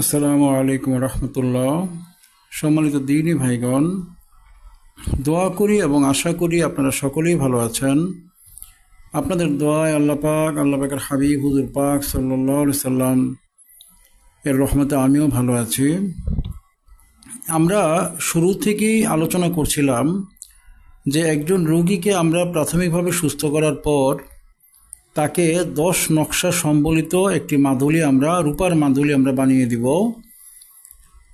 আসসালামু আলাইকুম রহমতুল্লাহ। সম্মানিত দিনী ভাইগণ, দোয়া করি এবং আশা করি আপনারা সকলেই ভালো আছেন। আপনাদের দোয়ায় আল্লাহ পাক, আল্লাহ পাকের হাবিব, হুজুর পাক সাল্লাহ সাল্লাম এর রহমতে আমিও ভালো আছি। আমরা শুরু থেকেই আলোচনা করছিলাম যে একজন রোগীকে আমরা প্রাথমিকভাবে সুস্থ করার পর তাকে দশ নকশা সম্বলিত একটি মাদুলি আমরা, রূপার মাদুলি আমরা বানিয়ে দিব।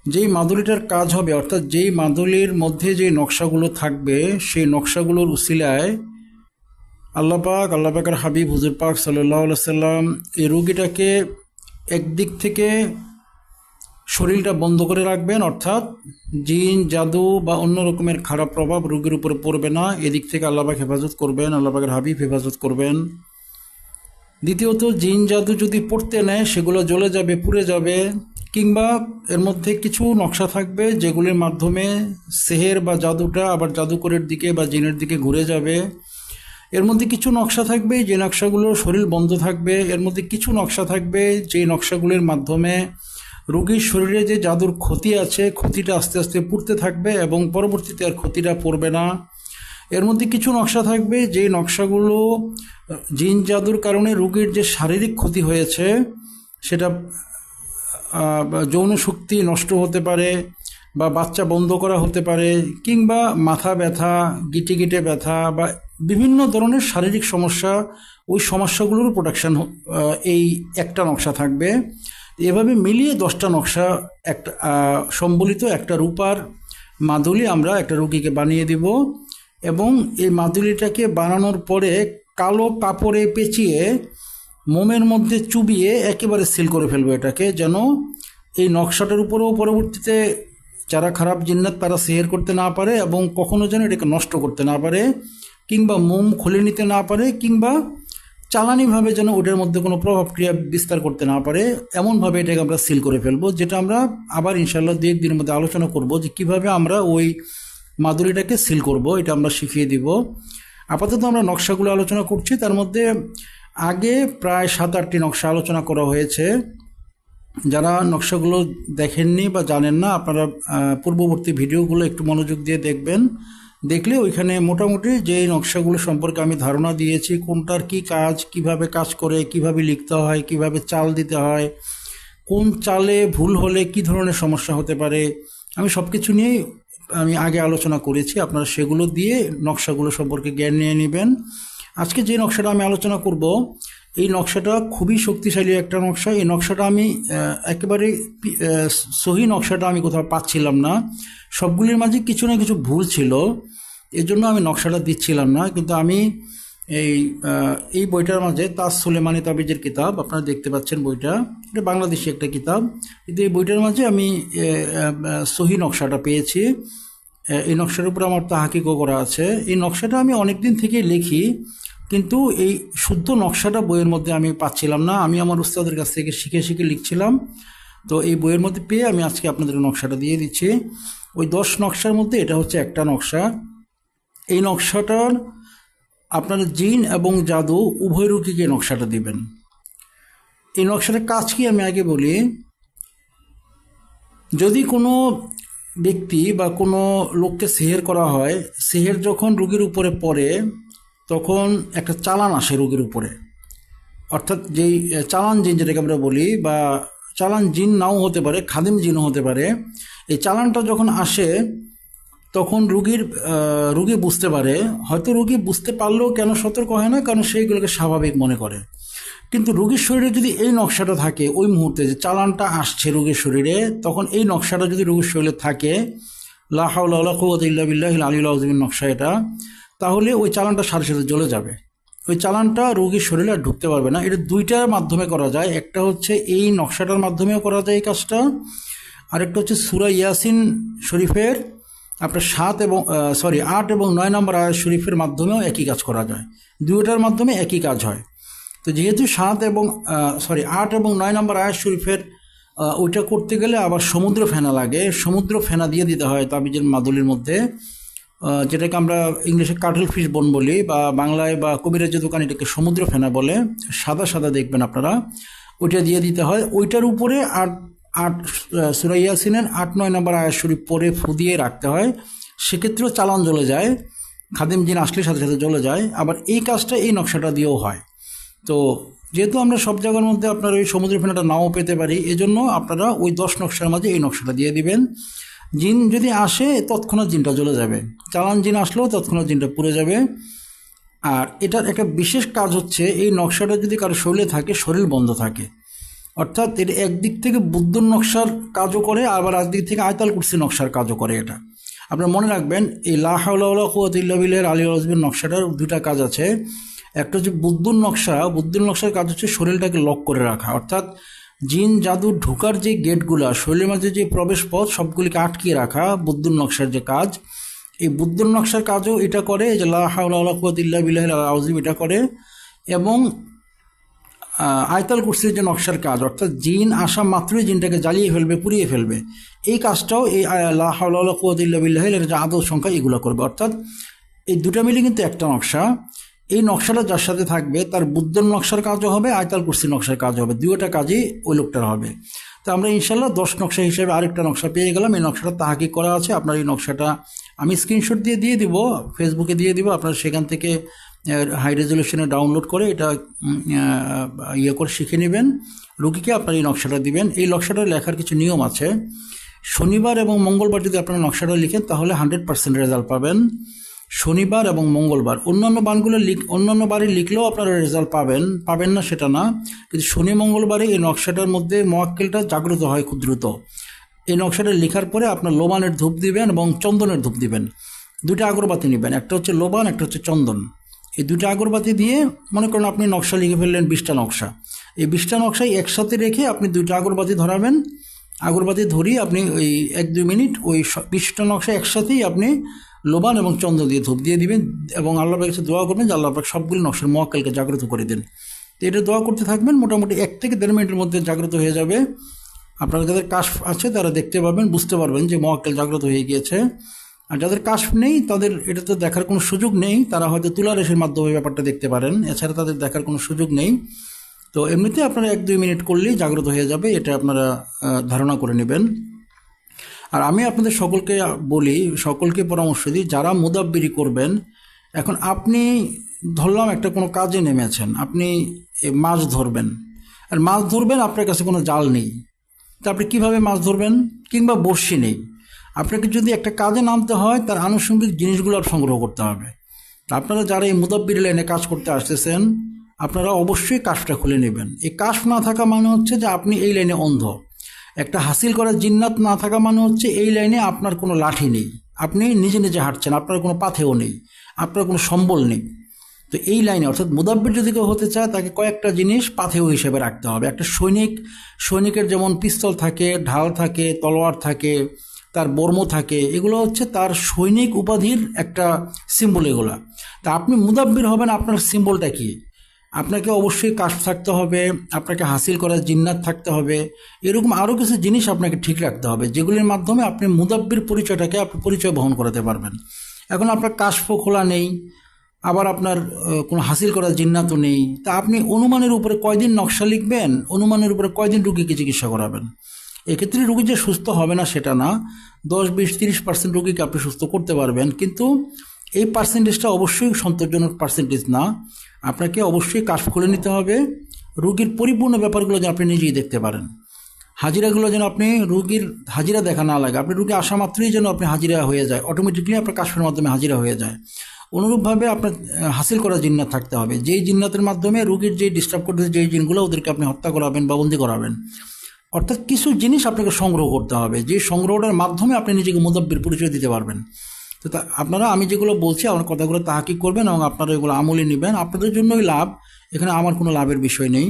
যেই মাদুলিটার কাজ হবে, অর্থাৎ যেই মাদুলির মধ্যে যে নকশাগুলো থাকবে, সেই নকশাগুলোর উসিলায় আল্লাপাক আল্লাপাকের হাবিব হুজুর পাক সাল্লাম এই রুগীটাকে একদিক থেকে শরীরটা বন্ধ করে রাখবেন, অর্থাৎ জিন, জাদু বা অন্য রকমের খারাপ প্রভাব রোগীর উপরে পড়বে না। এদিক থেকে আল্লাপাক হেফাজত করবেন আল্লাপাকের হাবিব হেফাজত করবেন। দ্বিতীয়ত, জিন জাদু যদি পড়তে নেয়, সেগুলো জ্বলে যাবে, পুড়ে যাবে, কিংবা এর মধ্যে কিছু নকশা থাকবে, যেগুলির মাধ্যমে সেহের বা জাদুটা আবার জাদুকরের দিকে বা জিনের দিকে ঘুরে যাবে। এর মধ্যে কিছু নকশা থাকবে, যে নকশাগুলোর শরীর বন্ধ থাকবে। এর মধ্যে কিছু নকশা থাকবে, যে নকশাগুলির মাধ্যমে রোগীর শরীরে যে জাদুর ক্ষতি আছে, ক্ষতিটা আস্তে আস্তে পুড়তে থাকবে এবং পরবর্তীতে আর ক্ষতিটা পড়বে না। এর মধ্যে কিছু নকশা থাকবে যে নকশাগুলো জিন জাদুর কারণে রোগীর যে শারীরিক ক্ষতি হয়েছে, সেটা যৌন শক্তি নষ্ট হতে পারে, বা বাচ্চা বন্ধ করা হতে পারে, কিংবা মাথা ব্যথা, গিটে গিটে ব্যথা, বা বিভিন্ন ধরনের শারীরিক সমস্যা, ওই সমস্যাগুলোর প্রোটেকশান এই একটা নকশা থাকবে। এভাবে মিলিয়ে দশটা নকশা, একটা সম্বলিত একটা রূপার মাদুলি আমরা একটা রুগীকে বানিয়ে দিব। এবং এই মাদুলিটাকে বানানোর পরে কালো কাপড়ে পেঁচিয়ে মোমের মধ্যে চুবিয়ে একেবারে সিল করে ফেলব এটাকে, যেন এই নকশাটার উপরেও পরবর্তীতে যারা খারাপ জিন্নাত তারা সেহের করতে না পারে এবং কখনো যেন এটাকে নষ্ট করতে না পারে, কিংবা মোম খুলে নিতে না পারে, কিংবা চালানিভাবে যেন ওটার মধ্যে কোনো প্রভাব ক্রিয়া বিস্তার করতে না পারে, এমনভাবে এটাকে আমরা সিল করে ফেলব, যেটা আমরা আবার ইনশাল্লাহ দু একদিনের মধ্যে আলোচনা করব যে কীভাবে আমরা ওই মাদুরিটাকে সিল করব, এটা আমরা শিখিয়ে দিব। আপাতত আমরা নকশাগুলো আলোচনা করছি। তার মধ্যে আগে প্রায় সাত, আটটি নকশা আলোচনা করা হয়েছে। যারা নকশাগুলো দেখেননি বা জানেন না, আপনারা পূর্ববর্তী ভিডিওগুলো একটু মনোযোগ দিয়ে দেখবেন। দেখলে ওইখানে মোটামুটি যে নকশাগুলো সম্পর্কে আমি ধারণা দিয়েছি, কোনটার কি কাজ, কীভাবে কাজ করে, কীভাবে লিখতে হয়, কীভাবে চাল দিতে হয়, কোন চালে ভুল হলে কি ধরনের সমস্যা হতে পারে, আমি সব কিছু নিয়েই আমি আগে আলোচনা করেছি, আপনারা সেগুলো দিয়ে নকশাগুলো সম্পর্কে জ্ঞান নিয়ে নেবেন। আজকে যে নকশাটা আমি আলোচনা করব, এই নকশাটা খুবই শক্তিশালী একটা নকশা। এই নকশাটা আমি একেবারে সহি নকশাটা আমি কোথাও পাচ্ছিলাম না। সবগুলির মাঝে কিছু না কিছু ভুল ছিল এর জন্য আমি নকশাটা দিচ্ছিলাম না। কিন্তু আমি এই এই বইটার মাঝে তাজ সুলেমানি তাবিজের কিতাব, আপনারা দেখতে পাচ্ছেন বইটা। এটা বাংলাদেশি একটা কিতাব। কিন্তু এই বইটার মাঝে আমি সহি নকশাটা পেয়েছি। এই নকশার উপর আমার তাহাকিকও করা আছে। এই নকশাটা আমি অনেক দিন থেকে লিখি, কিন্তু এই শুদ্ধ নকশাটা বইয়ের মধ্যে আমি পাচ্ছিলাম না। আমি আমার উস্তাদের কাছ থেকে শিখে শিখে লিখছিলাম। তো এই বইয়ের মধ্যে পেয়ে আমি আজকে আপনাদের নকশাটা দিয়ে দিচ্ছি। ওই দশ নকশার মধ্যে এটা হচ্ছে একটা নকশা। এই নকশাটার আপনারা জিন এবং জাদু উভয় রুগীকে নকশাটা দিবেন? এই নকশাটার কাজ কি আমি আগে বলি? যদি কোনো ব্যক্তি বা কোনো লোককে সেহের করা হয়, সেহের যখন রুগীর উপরে পড়ে, তখন একটা চালান আসে রুগীর উপরে। অর্থাৎ যেই, চালান জিন যেটাকে আমরা বলি বা চালান জিন নাও হতে পারে, খাদিম জিনও হতে পারে, এই চালানটা যখন আসে, তখন রুগীর রুগী বুঝতে পারে। হয়তো রুগী বুঝতে পারলেও কেন সতর্ক হয় না, কারণ সেইগুলোকে স্বাভাবিক মনে করে। কিন্তু রুগীর শরীরে যদি এই নকশাটা থাকে, ওই মুহূর্তে যে চালানটা আসছে রুগীর শরীরে, তখন এই নকশাটা যদি রুগীর শরীরে থাকে লাহাউল্লাহ বিল্লাহ নকশা এটা, তাহলে ওই চালানটা সাথে সাথে জ্বলে যাবে। ওই চালানটা রোগীর শরীরে আর ঢুকতে পারবে না। এটা দুইটার মাধ্যমে করা যায়। একটা হচ্ছে এই নকশাটার মাধ্যমেও করা যায় এই কাজটা। আরেকটা হচ্ছে সুরা ইয়াসিন শরীফের, আপনার সাত এবং সরি আট এবং নয় নম্বর আয়াত শরীফের মাধ্যমেও একই কাজ করা যায়। দুইটার মাধ্যমে একই কাজ হয়। তো যেহেতু সাত এবং সরি আট এবং নয় নম্বর আয়াত শরীফের ওইটা করতে গেলে আবার সমুদ্র ফেনা লাগে। সমুদ্র ফেনা দিয়ে দিতে হয় তাবিজের মাদুলির মধ্যে। যেটাকে আমরা ইংলিশে কাটল ফিশ বন বলি বা বাংলায় বা কবিরাজ্য দোকান এটাকে সমুদ্র ফেনা বলে। সাদা সাদা দেখবেন আপনারা। ওইটা দিয়ে দিতে হয়। ওইটার উপরে আট আট সুরাইয়া সুরাইয়াসিনের আট, নয় নম্বর আয়াত শরীফ পরে ফু দিয়ে রাখতে হয়। সেক্ষেত্রেও চালান জ্বলে যায়। খাদিম জিন আসলে সাথে সাথে জ্বলে যায়। আবার এই কাজটা এই নকশাটা দিয়েও হয়। তো যেহেতু আমরা সব জায়গার মধ্যে আপনার ওই সমুদ্র ফেনাটা নাও পেতে পারি, এজন্য আপনারা ওই দশ নকশার মাঝে এই নকশাটা দিয়ে দিবেন। জিন যদি আসে, তৎক্ষণাৎ জিনটা জ্বলে যাবে। চালান জিন আসলেও তৎক্ষণাৎ জিনটা পুড়ে যাবে। আর এটার একটা বিশেষ কাজ হচ্ছে, এই নকশাটা যদি কারও শরীরে থাকে, শরীর বন্ধ থাকে। অর্থাৎ এর একদিক থেকে বুদ্ধ নকশার কাজও করে, আবার একদিক থেকে আয়তাল কুরসি নকশার কাজও করে এটা। আপনারা মনে রাখবেন, এই লাহাউল্লাহ কুয়াতিল্লাবিলের আলী আজমের নকশাটার দুটা কাজ আছে। একটা হচ্ছে বুদ্ধুর নকশা, বুদ্ধুর নকশার কাজ হচ্ছে শরীরটাকে লক করে রাখা। অর্থাৎ জিন, জাদু ঢুকার যে গেটগুলো শরীরের মাঝে যে প্রবেশ পথ সবগুলিকে আটকিয়ে রাখা বুদ্ধুর নকশার যে কাজ। এই বুদ্ধুর নকশার কাজও এটা করে যে লাহাউল্লাহ বিল্লাহ আউজিম এটা করে। এবং আয়তাল কুরসির যে নকশার কাজ, অর্থাৎ জিন আসা মাত্রই জিনটাকে জ্বালিয়ে ফেলবে, পুড়িয়ে ফেলবে। এই কাজটাও এই কুয়াদিল্লাবিল্লাহ যে আদৌ সংখ্যা এগুলো করবে। অর্থাৎ এই দুটা মিলে কিন্তু একটা নকশা। এই নকশাটা যার সাথে থাকবে, তার বুদ্ধর নকশার কাজও হবে, আয়তাল কুরসির নকশার কাজ হবে। দুইটা কাজই ওই লোকটার হবে। তো আমরা ইনশাল্লাহ দশ নকশা হিসেবে আরেকটা নকশা পেয়ে গেলাম। এই নকশাটা তাহাকি করা আছে। আপনার এই নকশাটা আমি স্ক্রিনশট দিয়ে দিয়ে দিব ফেসবুকে দিয়ে দিব। আপনারা সেখান থেকে হাই রেজলিউশনে ডাউনলোড করে এটা ইয়ে করে শিখে নেবেন। রুগীকে আপনার এই নকশাটা দিবেন। এই নকশাটা লেখার কিছু নিয়ম আছে। শনিবার এবং মঙ্গলবার যদি আপনারা নকশাটা লিখেন, তাহলে হান্ড্রেড পার্সেন্ট রেজাল্ট পাবেন। শনিবার এবং মঙ্গলবার। অন্যান্য বানগুলো লিখ অন্যান্য বারে লিখলেও আপনারা রেজাল্ট পাবেন। পাবেন না সেটা না। কিন্তু শনি, মঙ্গলবারে এই নকশাটার মধ্যে মোয়াক্কেলটা জাগ্রত হয় খুব দ্রুত। এই নকশাটা লেখার পরে আপনার লোবানের ধূপ দিবেন এবং চন্দনের ধূপ দিবেন। দুটা আগরবাতি নেবেন। একটা হচ্ছে লোবান, একটা হচ্ছে চন্দন। এই দুটো আগরবাতি দিয়ে মনে করেন আপনি নকশা লিখে ফেললেন বিশটা নকশা। এই বিশটা নকশাই একসাথে রেখে আপনি দুটো আগরবাতি ধরাবেন। আগরবাতি ধরিয়ে আপনি ওই এক দুই মিনিট ওই বিশটা নকশা একসাথেই আপনি লোবান এবং চন্দ্র দিয়ে ধূপ দিয়ে দিবেন এবং আল্লাহ কাছে দোয়া করবেন যে আল্লাহ পাক সবগুলো নকশার মহাকালকে জাগ্রত করে দেন। তো এটা দোয়া করতে থাকবেন, মোটামুটি এক থেকে দেড় মিনিটের মধ্যে জাগ্রত হয়ে যাবে। আপনারা যাদের কাশ আছে তারা দেখতে পাবেন, বুঝতে পারবেন যে মহাকাল জাগ্রত হয়ে গিয়েছে। আর যাদের কাশ নেই, তাদের এটা তো দেখার কোনো সুযোগ নেই, তারা হয়তো তুলারেশের মাধ্যমে ব্যাপারটা দেখতে পারেন। এছাড়া তাদের দেখার কোনো সুযোগ নেই। তো এমনিতে আপনারা এক দুই মিনিট করলেই জাগ্রত হয়ে যাবে, এটা আপনারা ধারণা করে নেবেন। আর আমি আপনাদের সকলকে বলি, সকলকে পরামর্শ দিই, যারা মুদাব্বিরি করবেন, এখন আপনি ধরলাম একটা কোনো কাজে নেমেছেন, আপনি মাছ ধরবেন, আর মাছ ধরবেন আপনার কাছে কোনো জাল নেই, তা আপনি কীভাবে মাছ ধরবেন? কিংবা বড়শি নেই, আপনাকে যদি একটা কাজে নামতে হয়, তার আনুষঙ্গিক জিনিসগুলো আর সংগ্রহ করতে হবে। তা আপনারা যারা এই মুদাব্বির লাইনে কাজ করতে আসতেছেন, আপনারা অবশ্যই কাশটা খুলে নেবেন। এই কাশ না থাকা মানে হচ্ছে যে আপনি এই লাইনে অন্ধ। একটা হাসিল করার জিন্নাত না থাকা মানে হচ্ছে এই লাইনে আপনার কোনো লাঠি নেই। আপনি নিজে নিজে হাঁটছেন, আপনার কোনো পাথেও নেই, আপনার কোনো সম্বল নেই। তো এই লাইনে, অর্থাৎ মুদাব্বির যদি কেউ হতে চায়, তাকে কয়েকটা জিনিস পাথেও হিসেবে রাখতে হবে। একটা সৈনিক, সৈনিকের যেমন পিস্তল থাকে, ঢাল থাকে, তলোয়ার থাকে, তার বর্ম থাকে, এগুলো হচ্ছে তার সৈনিক উপাধির একটা সিম্বল এগুলা। তা আপনি মুদাব্বির হবেন, আপনার সিম্বলটা কি? আপনাকে অবশ্যই কাশ থাকতে হবে, আপনাকে হাসিল করার জিন্নাত থাকতে হবে, এরকম আরও কিছু জিনিস আপনাকে ঠিক রাখতে হবে, যেগুলির মাধ্যমে আপনি মুদাব্বির পরিচয়টাকে আপনি পরিচয় বহন করাতে পারবেন। এখন আপনার কাশফ খোলা নেই, আবার আপনার কোনো হাসিল করার জিন্নাতও নেই, তা আপনি অনুমানের উপরে কয়দিন নকশা লিখবেন, অনুমানের উপরে কয়দিন রুগীকে চিকিৎসা করাবেন? এক্ষেত্রে রুগী যে সুস্থ হবে না সেটা না, দশ, বিশ, তিরিশ পার্সেন্ট রুগীকে আপনি সুস্থ করতে পারবেন, কিন্তু এই পার্সেন্টেজটা অবশ্যই সন্তোষজনক পার্সেন্টেজ না। আপনাকে অবশ্যই কাশ খুলে নিতে হবে। রুগীর পরিপূর্ণ ব্যাপারগুলো যেন আপনি নিজেই দেখতে পারেন। হাজিরাগুলো যেন আপনি রুগীর হাজিরা দেখা না লাগে। আপনি রুগী আসা মাত্রই যেন আপনি হাজিরা হয়ে যায়। অটোমেটিকলি আপনার কাশফের মাধ্যমে হাজিরা হয়ে যায়। অনুরূপভাবে আপনার হাসিল করা জিন্নাত থাকতে হবে। যেই জিন্নাতের মাধ্যমে রুগীর যে ডিস্টার্ব করতেছে, যেই জিনগুলো ওদেরকে আপনি হত্যা করাবেন বা বন্দি করাবেন। অর্থাৎ কিছু জিনিস আপনাকে সংগ্রহ করতে হবে। যে সংগ্রহটার মাধ্যমে আপনি নিজেকে মুদাব্বির পরিচয় দিতে পারবেন। তো তা, আপনারা, আমি যেগুলো বলছি, আমার কথাগুলো তাহাকি করবেন এবং আপনারা এগুলো আমলে নেবেন। আপনাদের জন্যই লাভ, এখানে আমার কোনো লাভের বিষয় নেই।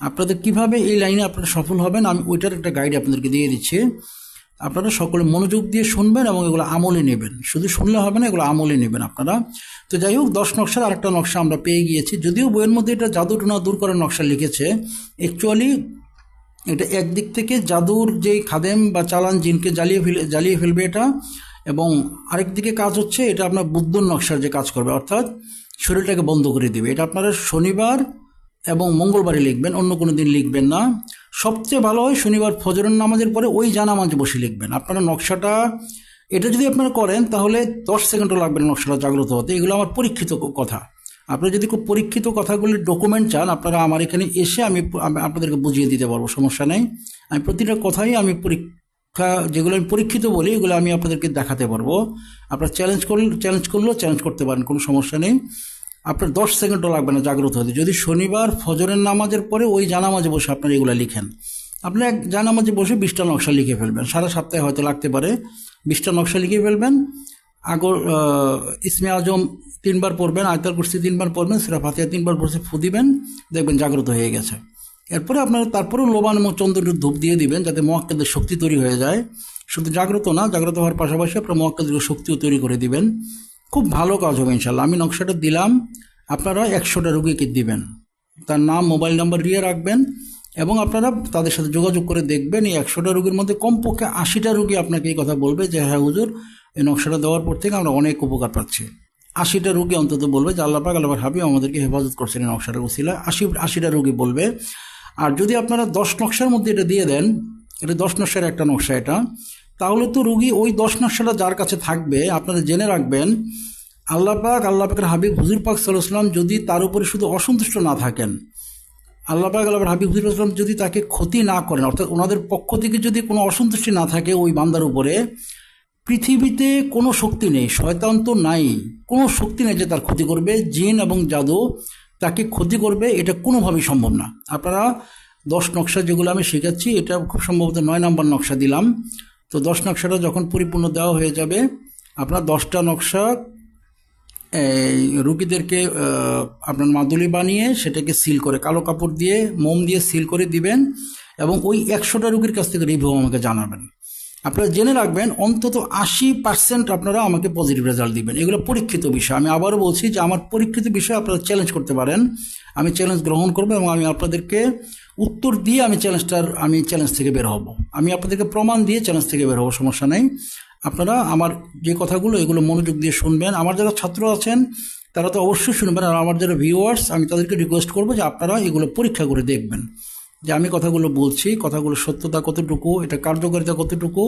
আপনাদের কীভাবে এই লাইনে আপনারা সফল হবেন, আমি ওইটার একটা গাইড আপনাদেরকে দিয়ে দিচ্ছি। আপনারা সকলে মনোযোগ দিয়ে শুনবেন এবং এগুলো আমলে নেবেন। শুধু শুনলে হবে না, এগুলো আমলে নেবেন আপনারা। তো যাই হোক, দশ নকশার আরেকটা নকশা আমরা পেয়ে গিয়েছি। যদিও বইয়ের মধ্যে এটা জাদু টোনা দূর করার নকশা লিখেছে অ্যাকচুয়ালি এটা একদিক থেকে জাদুর যেই খাদেম বা চালান জিনকে জ্বালিয়ে ফেলে জ্বালিয়ে ফেলবে এটা এবং আরেক দিকে কাজ হচ্ছে এটা আপনার বুদ্ধর নকশার যে কাজ করবে, অর্থাৎ শরীরটাকে বন্ধ করে দিবে। এটা আপনারা শনিবার এবং মঙ্গলবারে লিখবেন, অন্য কোনো দিন লিখবেন না। সবচেয়ে ভালো হয় শনিবার ফজরের নামাজের পরে ওই জানামাজে বসে লিখবেন। আপনারা নকশাটা, এটা যদি আপনারা করেন তাহলে দশ সেকেন্ডও লাগবে নকশাটা জাগ্রত হতে। এগুলো আমার পরীক্ষিত কথা। আপনারা যদি খুব পরীক্ষিত কথাগুলির ডকুমেন্ট চান, আপনারা আমার এখানে এসে আমি আপনাদেরকে বুঝিয়ে দিতে পারব, সমস্যা নেই। আমি প্রতিটা কথাই আমি যেগুলো আমি পরীক্ষিত বলি, এগুলো আমি আপনাদেরকে দেখাতে পারব। আপনারা চ্যালেঞ্জ করলে চ্যালেঞ্জ করলেও চ্যালেঞ্জ করতে পারেন, কোনো সমস্যা নেই। আপনার দশ সেকেন্ডও লাগবে না, জাগ্রত হতে। যদি শনিবার ফজরের নামাজের পরে ওই জানামাজে বসে আপনারা এগুলো লিখেন। আপনি এক জানামাজে বসে বিশটা নকশা লিখে ফেলবেন। সারা সপ্তাহে হয়তো লাগতে পারে। বিশটা নকশা লিখে ফেলবেন। আগর ইসমে আজম তিনবার পড়বেন আয়তার কুর্সি তিনবার পড়বেন, সেরা ফাতিয়া তিনবার পড়ছে ফু দিবেন, দেখবেন জাগ্রত হয়ে গেছে। এরপরে আপনারা তারপরেও লোবান এবং চন্দ্রের ধূপ দিয়ে দিবেন যাতে মহাক্কাদের শক্তি তৈরি হয়ে যায়। শুধু জাগ্রত না, জাগ্রত হওয়ার পাশাপাশি আপনার মহাক্কাদের শক্তিও তৈরি করে দিবেন। খুব ভালো কাজ হবে ইনশাল্লাহ আমি নকশাটা দিলাম, আপনারা একশোটা রুগীকে দিবেন। তার নাম, মোবাইল নাম্বার দিয়ে রাখবেন এবং আপনারা তাদের সাথে যোগাযোগ করে দেখবেন, এই একশোটা রুগীর মধ্যে কমপক্ষে আশিটা রুগী আপনাকে এই কথা বলবে যে হ্যাঁ হুজুর, এই নকশাটা দেওয়ার পর থেকে আমরা অনেক উপকার পাচ্ছি। আশিটা রুগী অন্তত বলবে যে, আল্লাহ পাক, আল্লাহ হাবিব আমাদেরকে হেফাজত করছেন এই নকশাটা উসিলা আশি, আশিটা রুগী বলবে আর যদি আপনারা দশ নকশার মধ্যে এটা দিয়ে দেন, এটা দশ নকশার একটা নকশা এটা, তাহলে তো রুগী ওই দশ নকশাটা যার কাছে থাকবে, আপনারা জেনে রাখবেন, আল্লাহ পাক, আল্লাহ পাকের হাবিব হুজুর পাক সাল্লাম যদি তার উপরে শুধু অসন্তুষ্ট না থাকেন, আল্লাহ পাক, আল্লাহ হাবিব হুজুর আসলাম যদি তাকে ক্ষতি না করেন, অর্থাৎ ওনাদের পক্ষ থেকে যদি কোনো অসন্তুষ্টি না থাকে ওই বান্দার উপরে, পৃথিবীতে কোনো শক্তি নেই, শয়তান তো নাই, কোনো শক্তি নেই যে তার ক্ষতি করবে, জিন এবং জাদু তাকে ক্ষতি করবে এটা কোনোভাবেই সম্ভব না। আপনারা দশ নকশা যেগুলো আমি শেখাচ্ছি, এটা খুব সম্ভবত নয় নম্বর নকশা দিলাম। তো দশ নকশাটা যখন পরিপূর্ণ দেওয়া হয়ে যাবে, আপনার দশটা নকশা রুগীদেরকে আপনার মাদুলি বানিয়ে সেটাকে সিল করে, কালো কাপড় দিয়ে, মোম দিয়ে সিল করে দিবেন এবং ওই একশোটা রুগীর কাছ থেকে রিভিউ আমাকে জানাবেন। আপনারা জেনে রাখবেন, অন্তত আশি পার্সেন্ট আপনারা আমাকে পজিটিভ রেজাল্ট দিবেন। এগুলো পরীক্ষিত বিষয়। আমি আবারও বলছি যে আমার পরীক্ষিত বিষয় আপনারা চ্যালেঞ্জ করতে পারেন। আমি চ্যালেঞ্জ গ্রহণ করব এবং আমি আপনাদেরকে উত্তর দিয়ে আমি চ্যালেঞ্জটার আমি চ্যালেঞ্জ থেকে বের হব। আমি আপনাদেরকে প্রমাণ দিয়ে চ্যালেঞ্জ থেকে বের হব, সমস্যা নেই। আপনারা আমার যে কথাগুলো, এগুলো মনোযোগ দিয়ে শুনবেন। আমার যারা ছাত্র আছেন, তারা তো অবশ্যই শুনবেন। আর আমার যারা ভিউয়ার্স আমি তাদেরকে রিকোয়েস্ট করব যে আপনারা এগুলো পরীক্ষা করে দেখবেন। যে আমি কথাগুলো বলছি, কথাগুলো সত্যতা কতটুকু, এটা কার্যকারিতা কতটুকু,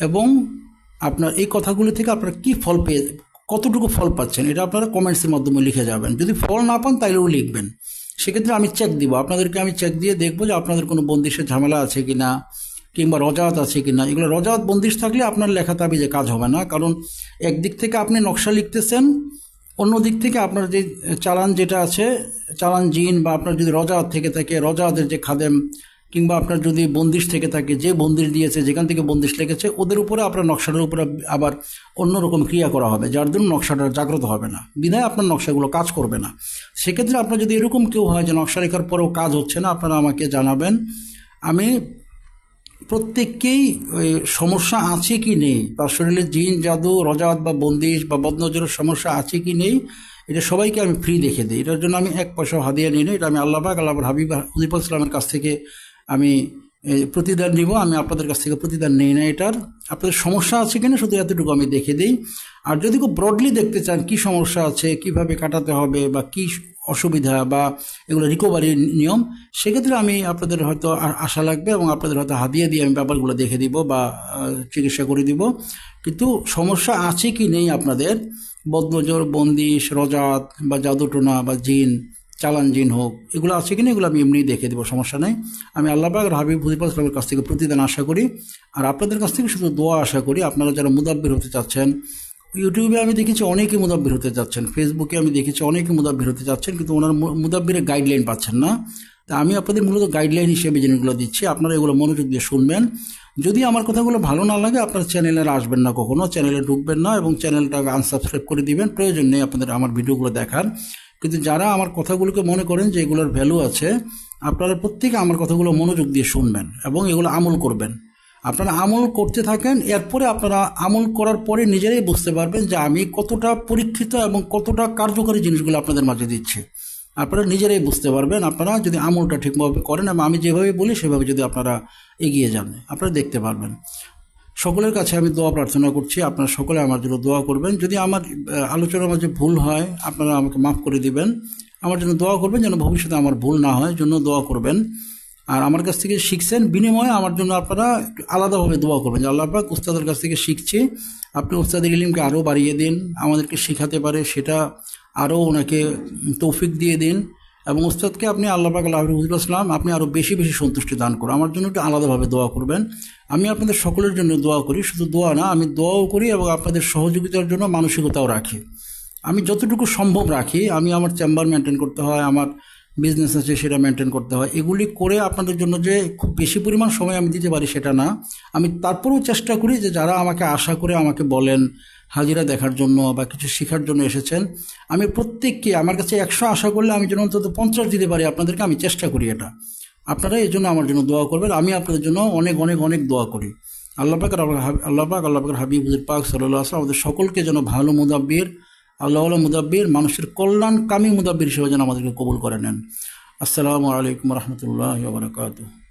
এবং আপনার এই কথাগুলো থেকে আপনারা কি ফল পেয়ে, কতটুকু ফল পাচ্ছেন, এটা আপনারা কমেন্টসের মাধ্যমে লিখে যাবেন। যদি ফল না পান, তাইলেও লিখবেন। সেক্ষেত্রে আমি চেক দিব। আপনাদেরকে আমি চেক দিয়ে দেখব যে আপনাদের কোনো বন্দিশের ঝামেলা আছে কি না কিংবা রজাত আছে কি না এগুলো রজাত বন্দিশ থাকলে আপনার লেখা তাবিজে কাজ হবে না। কারণ একদিক থেকে আপনি নকশা লিখতেছেন অন্য দিক থেকে আপনার যে চালান যেটা আছে, চালান জিন বা আপনার যদি রজাত থেকে থাকে, রজাদের যে খাদেম, কিংবা আপনার যদি বন্দিশ থেকে থাকে, যে বন্দিশ দিয়েছে, যেখান থেকে বন্দিশ লেগেছে, ওদের উপরে আপনার নকশাটার উপরে আবার অন্যরকম ক্রিয়া করা হবে, যার জন্য নকশাটা জাগ্রত হবে না। বিধায় আপনার নকশাগুলো কাজ করবে না। সেক্ষেত্রে আপনার যদি এরকম কেউ হয় যে নকশা লেখার পরেও কাজ হচ্ছে না, আপনারা আমাকে জানাবেন। আমি প্রত্যেককেই সমস্যা আছে কি নেই? তার শরীরে জিন, জাদু, রজাত বা বন্দিশ বা বদনজরের সমস্যা আছে কি নেই? এটা সবাইকে আমি ফ্রি দেখে দিই। এটার জন্য আমি এক পয়সা হাদিয়া নিই না। এটা আমি আল্লাহ পাক, আল্লাহ হাবিব হুদিফুল ইসলামের কাছ থেকে আমি প্রতিদান নিব আমি আপনাদের কাছ থেকে প্রতিদান নেই না এটার। আপনাদের সমস্যা আছে কিনা শুধু এতটুকু আমি দেখে দিই। আর যদি খুব ব্রডলি দেখতে চান কি সমস্যা আছে, কীভাবে কাটাতে হবে বা কি অসুবিধা বা এগুলো রিকভারির নিয়ম, সেক্ষেত্রে আমি আপনাদের হয়তো আশা লাগবে এবং আপনাদের হয়তো হাতিয়ে দিয়ে আমি ব্যাপারগুলো দেখে দিব বা চিকিৎসা করে দিব। কিন্তু সমস্যা আছে কি নেই আপনাদের? বদনজর, বন্দিশ, রজাত বা জাদুটোনা বা জিন চালান জিন হোক, এগুলো আছে কিনা এগুলো আমি এমনি দেখে দেবো, সমস্যা নেই। আমি আল্লাহবাগ হাবিব হুদিফা ইসলামের কাছ থেকে প্রতিদান আশা করি। আর আপনাদের কাছ থেকে শুধু দোয়া আশা করি, আপনারা যারা মুদাব্বির হতে চাচ্ছেন, ইউটিউবে আমি দেখেছি অনেকে মুদাব্বির হতে যাচ্ছেন, ফেসবুকে আমি দেখেছি অনেকে মুদাব্বির হতে যাচ্ছেন, কিন্তু ওনার মুদাব্বিরের গাইডলাইন পাচ্ছেন না। তা আমি আপনাদের মূলত গাইডলাইন হিসেবে জিনিসগুলো দিচ্ছি, আপনারা এগুলো মনোযোগ দিয়ে শুনবেন। যদি আমার কথাগুলো ভালো না লাগে, আপনার চ্যানেলে আসবেন না কখনো, চ্যানেলে ঢুকবেন না এবং চ্যানেলটাকে আনসাবস্ক্রাইব করে দিবেন, প্রয়োজন নেই আপনাদের আমার ভিডিওগুলো দেখার। কিন্তু যারা আমার কথাগুলোকে মনে করেন যে এগুলোর ভ্যালু আছে, আপনারা প্রত্যেকে আমার কথাগুলো মনোযোগ দিয়ে শুনবেন এবং এগুলো আমল করবেন। আপনারা আমল করতে থাকেন, এরপরে আপনারা আমল করার পরে নিজেরাই বুঝতে পারবেন যে আমি কতটা পরীক্ষিত এবং কতটা কার্যকরী জিনিসগুলো আপনাদের মাঝে দিচ্ছি। আপনারা নিজেরাই বুঝতে পারবেন, আপনারা যদি আমলটা ঠিকভাবে করেন এবং আমি যেভাবে বলি সেভাবে যদি আপনারা এগিয়ে যান, আপনারা দেখতে পারবেন। সকলের কাছে আমি দোয়া প্রার্থনা করছি। আপনারা সকলে আমার জন্য দোয়া করবেন। যদি আমার আলোচনার মাঝে ভুল হয়, আপনারা আমাকে মাফ করে দিবেন। আমার জন্য দোয়া করবেন যেন ভবিষ্যতে আমার ভুল না হয়, জন্য দোয়া করবেন। আর আমার কাছ থেকে শিখছেন, বিনিময়ে আমার জন্য আপনারা আলাদাভাবে দোয়া করবেন। যে আল্লাহ পাক উস্তাদের কাছ থেকে শিখছি। আপনি উস্তাদের ইলিমকে আরও বাড়িয়ে দিন, আমাদেরকে শেখাতে পারে, সেটা আরও ওনাকে তৌফিক দিয়ে দিন। এবং উস্তাদকে আপনি আল্লাহ পাক আল্লাহ হুজুর আসলাম, আপনি আরও বেশি বেশি সন্তুষ্টি দান করুন। আমার জন্য একটু আলাদাভাবে দোয়া করবেন। আমি আপনাদের সকলের জন্য দোয়া করি, শুধু দোয়া না, আমি দোয়াও করি এবং আপনাদের সহযোগিতার জন্য মানসিকতাও রাখি। আমি যতটুকু সম্ভব রাখি, আমি আমার চেম্বার মেনটেন করতে হয়, আমার বিজনেস আছে সেটা মেনটেন করতে হয়। এগুলি করে আপনাদের জন্য যে খুব বেশি পরিমাণ সময় আমি দিতে পারি সেটা না। আমি তারপরেও চেষ্টা করি যে যারা আমাকে আশা করে আমাকে বলেন হাজিরা দেখার জন্য বা কিছু শেখার জন্য এসেছেন। আমি প্রত্যেককে, আমার কাছে একশো আশা করলে আমি যেন অন্তত পঞ্চাশ দিতে পারি, আপনাদেরকে আমি চেষ্টা করি এটা। আপনারা এই জন্য আমার জন্য দোয়া করবেন, আমি আপনাদের জন্য অনেক অনেক অনেক দোয়া করি। আল্লাহ পাক আল্লাহ- পাক, আল্লাহ পাকের পাক সাল্লাহ আসলাম আমাদের সকলকে যেন ভালো মুদাব্বির, আল্লাহ আল্লাহ মুদাব্বির, মানুষের কল্যাণকামী মুদাব্বির হিসেবে যেন আমাদেরকে কবুল করে নেন। আসসালামু আলাইকুম রহমতুল্লাহ বারকাতুহ।